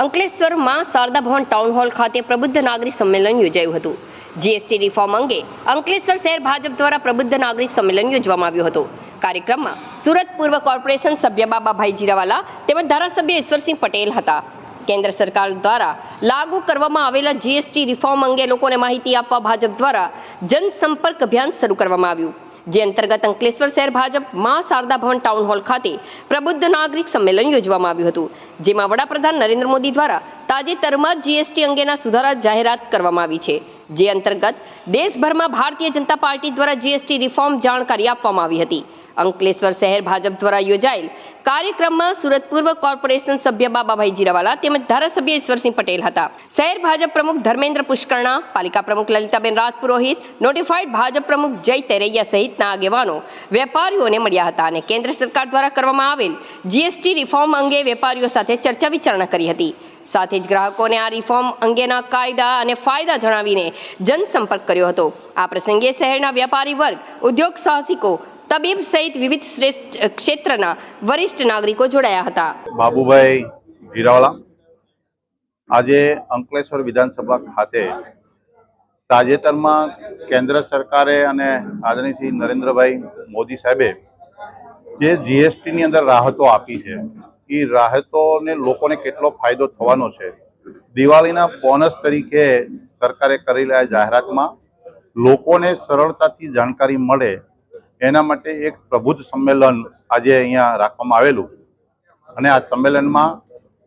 અંકલેશ્વરમાં શારદા ભવન town hall ખાતે પ્રબુદ્ધ નાગરિક સંમેલન યોજાયું હતું. જીએસટી રિફોર્મ અંગે અંકલેશ્વર શહેર ભાજપ દ્વારા પ્રબુદ્ધ નાગરિક સંમેલન યોજવામાં આવ્યું હતું. કાર્યક્રમમાં સુરત પૂર્વ કોર્પોરેશન સભ્ય બાબાભાઈ જીરાવાલા તેમજ ધારાસભ્ય ઈશ્વરસિંહ પટેલ હતા. કેન્દ્ર સરકાર દ્વારા લાગુ કરવામાં આવેલા જીએસટી રિફોર્મ અંગે લોકોને માહિતી આપવા ભાજપ દ્વારા જનસંપર્ક અભિયાન શરૂ કરવામાં આવ્યું. જે અંતર્ગત અંકલેશ્વર શહેર ભાજપ મા શારદા ભવન ટાઉન હોલ ખાતે પ્રબુદ્ધ નાગરિક સંમેલન યોજવામાં આવ્યું હતું, જેમાં વડાપ્રધાન નરેન્દ્ર મોદી દ્વારા તાજેતરમાં જીએસટી અંગેના સુધારા જાહેરાત કરવામાં આવી છે. જે અંતર્ગત દેશભરમાં ભારતીય જનતા પાર્ટી દ્વારા જીએસટી રિફોર્મ જાણકારી આપવામાં આવી હતી. અંકલેશ્વર શહેર ભાજપ દ્વારા યોજાયેલ કાર્યક્રમમાં સુરત પૂર્વ કોર્પોરેશન સભ્ય બાબાભાઈ જીરાવાલા તેમજ ધારાસભ્ય ઈશ્વરસિંહ પટેલ હતા. શહેર ભાજપ પ્રમુખ ધર્મેન્દ્ર પુષ્કરણા, પાલિકા પ્રમુખ લલિતાબેન રાજપુરોહિત, નોટિફાઈડ ભાજપ પ્રમુખ જય તેરૈયા સહિતના આગેવાનો વેપારીઓને મળ્યા હતા અને કેન્દ્ર સરકાર દ્વારા કરવામાં આવેલ જીએસટી રિફોર્મ અંગે વેપારીઓ સાથે ચર્ચા વિચારણા કરી હતી. સાથે જ ગ્રાહકોને આ રિફોર્મ અંગેના કાયદા અને ફાયદા જણાવીને જનસંપર્ક કર્યો હતો. આ પ્રસંગે શહેરના વેપારી વર્ગ, ઉદ્યોગ સાહસિકો તબીબ સહિત વિવિધ શ્રેષ્ઠ ક્ષેત્રના વરિષ્ઠ નાગરિકો જોડાયા હતા. બાબુભાઈ જીરાવાલા આજે અંકલેશ્વર વિધાનસભા ખાતે તાજેતરમાં કેન્દ્ર સરકારે અને આદરણીય શ્રી નરેન્દ્રભાઈ મોદી સાહેબે જે જીએસટીની અંદર રાહતો આપી છે, એ રાહતોને લોકોને કેટલો ફાયદો થવાનો છે, દિવાળીના બોનસ તરીકે સરકારે કરેલા જાહેરાતમાં લોકોને સરળતાથી જાણકારી મળે એના માટે એક પ્રબુદ્ધ સંમેલન આજે અહીંયા રાખવામાં આવેલું. અને આ સંમેલનમાં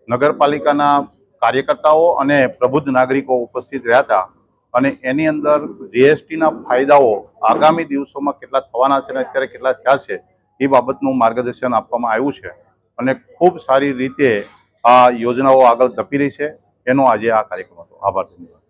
નગરપાલિકાના કાર્યકર્તાઓ અને પ્રબુદ્ધ નાગરિકો ઉપસ્થિત રહ્યા હતા. અને એની અંદર જીએસટીના ફાયદાઓ આગામી દિવસોમાં કેટલા થવાના છે અને અત્યારે કેટલા થયા છે, એ બાબતનું માર્ગદર્શન આપવામાં આવ્યું છે. અને ખૂબ સારી રીતે આ યોજનાઓ આગળ ધપી રહી છે. એનો આજે આ કાર્યક્રમ હતો. આભાર ધન્યવાદ.